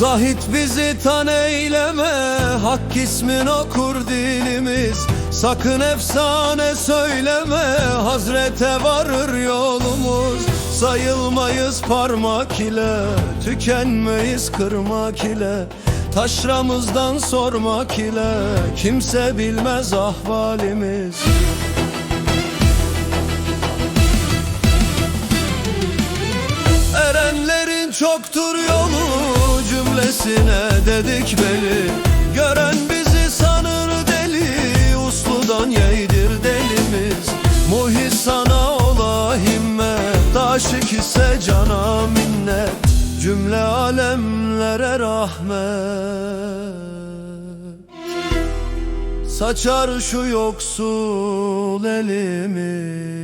Zahit bizi tan eyleme Hak ismin okur dilimiz. Sakın efsane söyleme Hazrete varır yolumuz. Sayılmayız parmak ile Tükenmeyiz kırmak ile. Taşramızdan sormak ile Kimse bilmez ahvalimiz. Erenlerin çoktur yolu cümlesine dedik beli Gören bizi sanır deli. Usludan yeydir delimiz. Muhis sana ola himmet. Aşık ise cana minnet. Cümle alemlere rahmet. Saçar şu yoksul elimi